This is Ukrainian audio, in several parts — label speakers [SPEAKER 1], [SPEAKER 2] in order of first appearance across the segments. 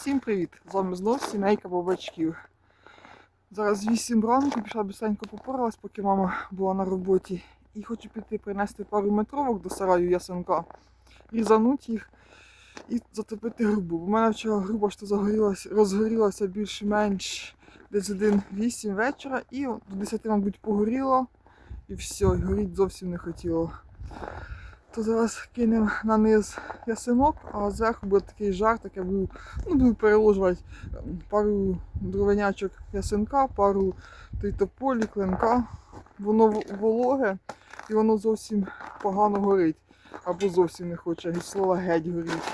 [SPEAKER 1] Всім привіт! З вами знов сімейка бабачків. Зараз 8 ранку, пішла быстренько попоралась, поки мама була на роботі. І хочу піти принести пару метровок до сараю ясенка, різануть їх і затопити грубу. В мене вчора груба що загорілась, розгорілася більш-менш десь один 8 вечора і до 10, мабуть, погоріло. І все, горіть зовсім не хотіло. То зараз кинемо на низ ясенок, а зверху буде такий жар, таке буду, ну, буду переложувати ем, пару дровенячок ясенка, пару тополі, клинка. Воно вологе і воно зовсім погано горить. Або зовсім не хоче, від слова геть горить.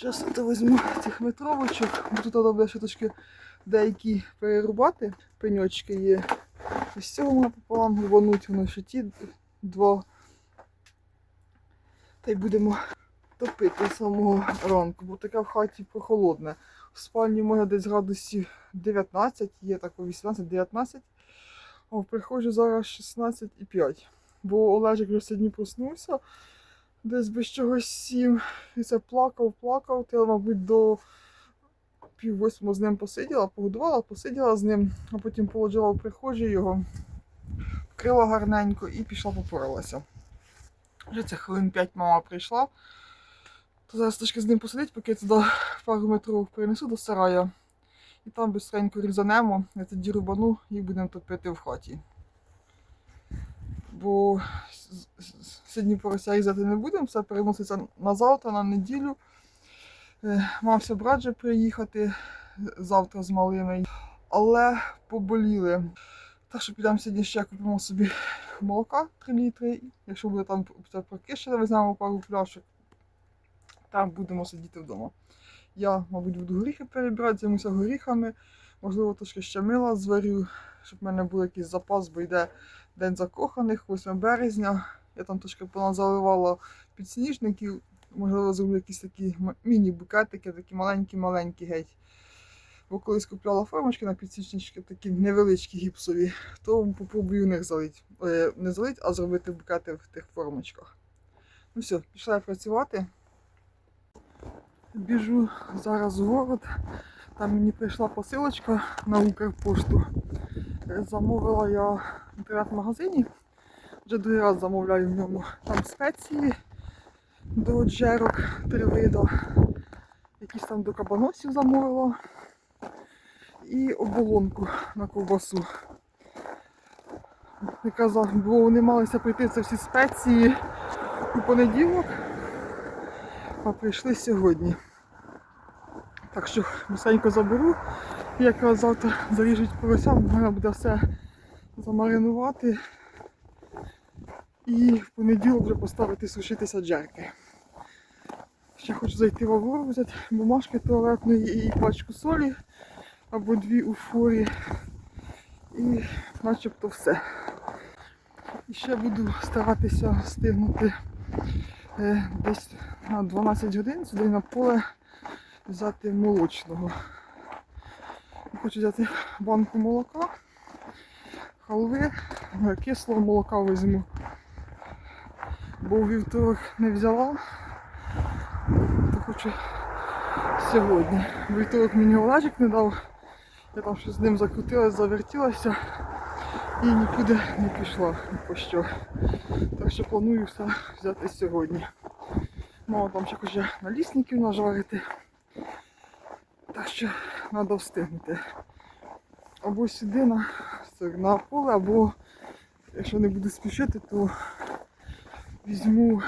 [SPEAKER 1] Зараз я візьму цих метровочок, тут треба буде ще трошки деякі перерубати. Пеньочки є. І з цього пополам рубануть, воно ще ті два. Та й будемо топити самого ранку, бо таке в хаті прохолодне. В спальні може десь градусів 19, є так 18-19, а в прихожі зараз 16,5. Бо Олежик вже сьогодні проснувся, десь без чогось сім. І це плакав, плакав. Ти, мабуть, до пів восьмого з ним посиділа, погодувала, посиділа з ним, а потім положила в прихожі його, вкрила гарненько і пішла попоралася. Вже це хвилин 5 мама прийшла. То зараз трошки з ним посидить, поки я туди пару метрів перенесу до сарая. І там бистренько різанемо, я тоді рубану і будемо топити в хаті. Бо сьогодні порося різати не будемо, все переноситься на завтра, на неділю. Е, Мався брат же приїхати завтра з малими, але поболіли. Так що підемо сьогодні ще купимо собі молока 3 літри. Якщо буде там прокишено, візьмемо пару пляшок. Там будемо сидіти вдома. Я, мабуть, буду горіхи перебирати, займуся горіхами. Можливо, трошки ще мила зварю, щоб в мене був якийсь запас, бо йде День закоханих, 8 березня. Я там трошки поназаливала підсніжників. Можливо, зроблю якісь такі міні-букетики, такі маленькі-маленькі геть. Бо колись купляла формочки на підсічнички, такі невеличкі гіпсові, то попробую них залити. Е, Не залити, а зробити букети в тих формочках. Ну все, пішла я працювати. Біжу зараз в город. Там мені прийшла посилочка на Укрпошту. Замовила я в інтернет-магазині. Вже другий раз замовляю в ньому. Там спеції до джерок три вида. Якісь там до кабаносів замовила і оболонку на ковбасу. Якраз бо вони малися прийти це всі спеції у понеділок, а прийшли сьогодні. Так що быстренько заберу. Якраз завтра заріжуть порося, можна буде все замаринувати. І в понеділок вже поставити сушитися джерки. Ще хочу зайти в Аврору, взяти бумажки туалетної і пачку солі або дві у фурі. І начебто все. І ще буду старатися встигнути е, десь на 12 годин сюди на поле взяти молочного. Хочу взяти банку молока, халви, е, кислого молока візьму. Бо у вівторок не взяла, то хочу сьогодні. Вівторок мені Олежик не дав. Я там щось з ним закрутилась, завертілася і нікуди не пішла ні по що. Так що планую все взяти сьогодні. Мама там ще хоче налісників нажарити. Так що треба встигнути. Або сюди на, на поле, або якщо не буду спішити, то візьму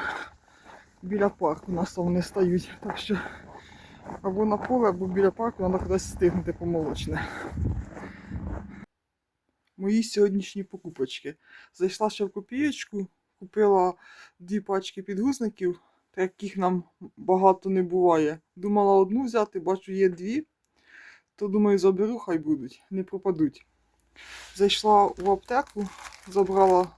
[SPEAKER 1] біля парку, нас там вони стають. Так що або на поле, або біля парку треба кудись встигнути по молочне. Мої сьогоднішні покупочки. Зайшла ще в копієчку, купила дві пачки підгузників, таких нам багато не буває. Думала одну взяти, бачу, є дві. То думаю, заберу, хай будуть, не пропадуть. Зайшла в аптеку, забрала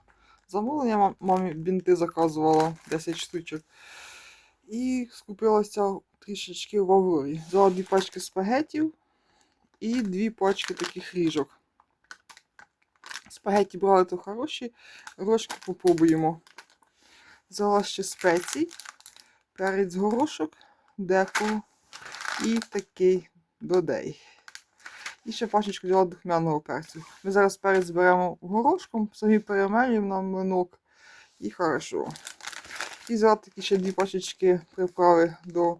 [SPEAKER 1] замовлення, мамі бінти заказувала 10 штучок. І скупилася трішечки в Аврорі. Взяла дві пачки спагетів і дві пачки таких ріжок. Спагетті брали то хороші, рожки попробуємо. Взяла ще спецій, перець горошок, деко, І такий додей. І ще пачечку взяла духмяного перцю. Ми зараз перець зберемо горошком, самі перемелюємо на млинок. І хорошо. І взяла такі ще дві пачечки приправи до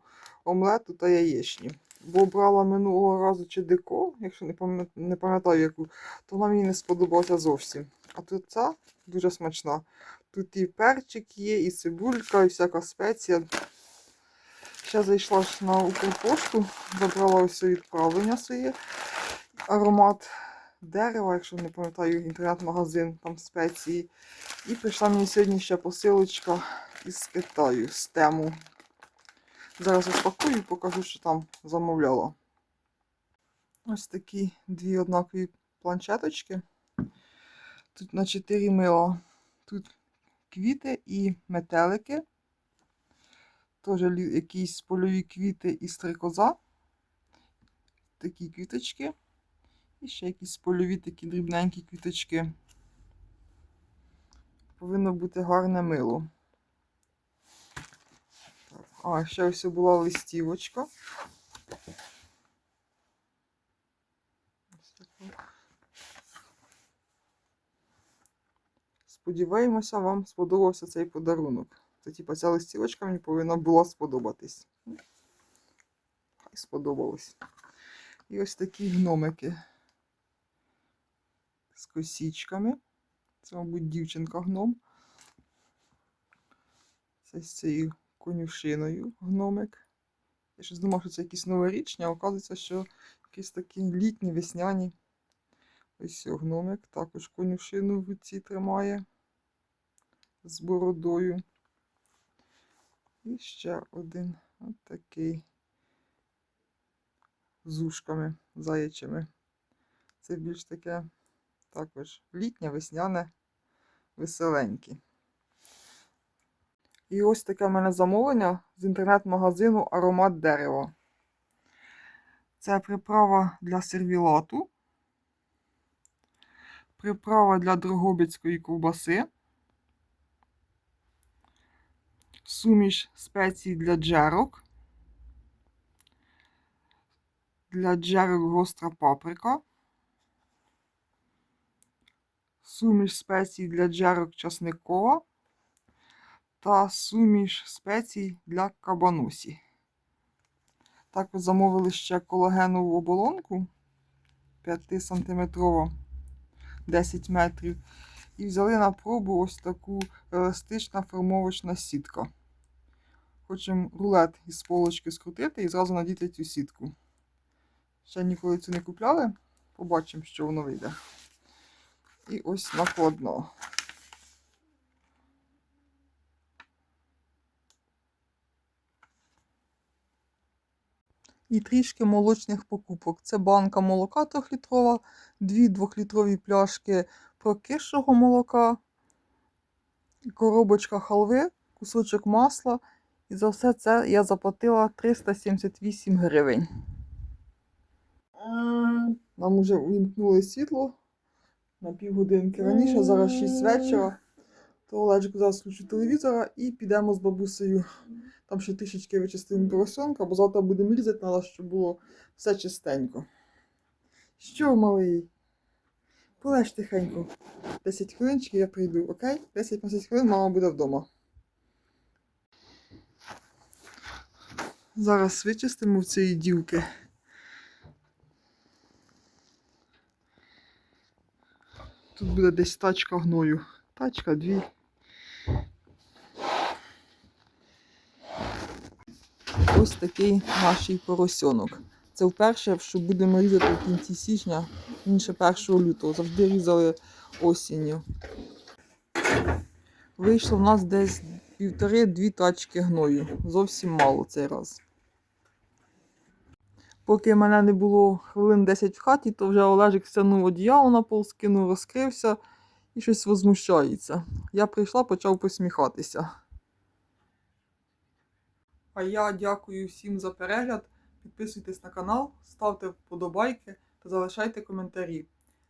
[SPEAKER 1] омлету та яєчні. Бо брала минулого разу чи дико, якщо не пам'ят- не пам'ятаю яку, то вона мені не сподобалася зовсім. А тут ця дуже смачна. Тут і перчик є, і цибулька, і всяка спеція. Ще зайшла ж на Укрпошту, забрала ось відправлення своє. Аромат дерева, якщо не пам'ятаю, інтернет-магазин, там спеції. І прийшла мені сьогодні ще посилочка із Китаю, з тему. Зараз розпакую і покажу, що там замовляла. Ось такі дві однакові планшеточки. Тут на 4 мила. Тут квіти і метелики. Теж якісь польові квіти і стрикоза. Такі квіточки. І ще якісь польові такі дрібненькі квіточки. Повинно бути гарне мило. А, ще ось була листівочка. Сподіваємося, вам сподобався цей подарунок. Це типа ця листівочка мені повинна була сподобатись. Хай сподобалось. І ось такі гномики з косічками. Це, мабуть, дівчинка гном. Це з цією конюшиною гномик. Я щось думав, що це якісь новорічні, а оказується, що якісь такі літні, весняні. Ось гномик. Також конюшину в руці тримає з бородою. І ще один от такий з ушками заячими. Це більш таке також літнє, весняне, веселеньке. І ось таке в мене замовлення з інтернет-магазину Аромат дерева. Це приправа для сервілату, приправа для дрогобицької ковбаси, суміш спецій для джерок, для джерок гостра паприка, суміш спецій для джерок часникова та суміш спецій для кабанусі. Також замовили ще колагенову оболонку 5 сантиметрова 10 метрів. І взяли на пробу ось таку еластична формовочна сітка. Хочемо рулет із полочки скрутити і зразу надіти цю сітку. Ще ніколи цю не купляли. Побачимо, що воно вийде. І ось накладно. І трішки молочних покупок. Це банка молока 3-літрова, дві 2-літрові пляшки прокисшого молока, коробочка халви, кусочок масла. І за все це я заплатила 378 гривень. Нам вже увімкнули світло на півгодинки раніше, зараз 6 вечора. То Олежик зараз включу телевізора і підемо з бабусею. Там ще трішечки вичистимо поросенка, бо завтра будемо різати, треба, щоб було все чистенько. Що, малий? Полеж тихенько. 10 хвилинчиків я прийду, окей? 10-15 хвилин мама буде вдома. Зараз вичистимо в цієї дівки. Тут буде десь тачка гною. Тачка, дві. Ось такий наш поросенок. Це вперше, що будемо різати в кінці січня, інше 1 лютого. Завжди різали осінню. Вийшло в нас десь півтори-дві тачки гною. Зовсім мало цей раз. Поки мене не було хвилин 10 в хаті, то вже Олежик стягнув одіяло на пол, скинув, розкрився і щось возмущається. Я прийшла, почав посміхатися. А я дякую всім за перегляд. Підписуйтесь на канал, ставте вподобайки та залишайте коментарі.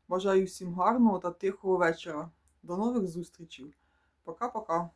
[SPEAKER 1] Бажаю всім гарного та тихого вечора. До нових зустрічей. Пока-пока.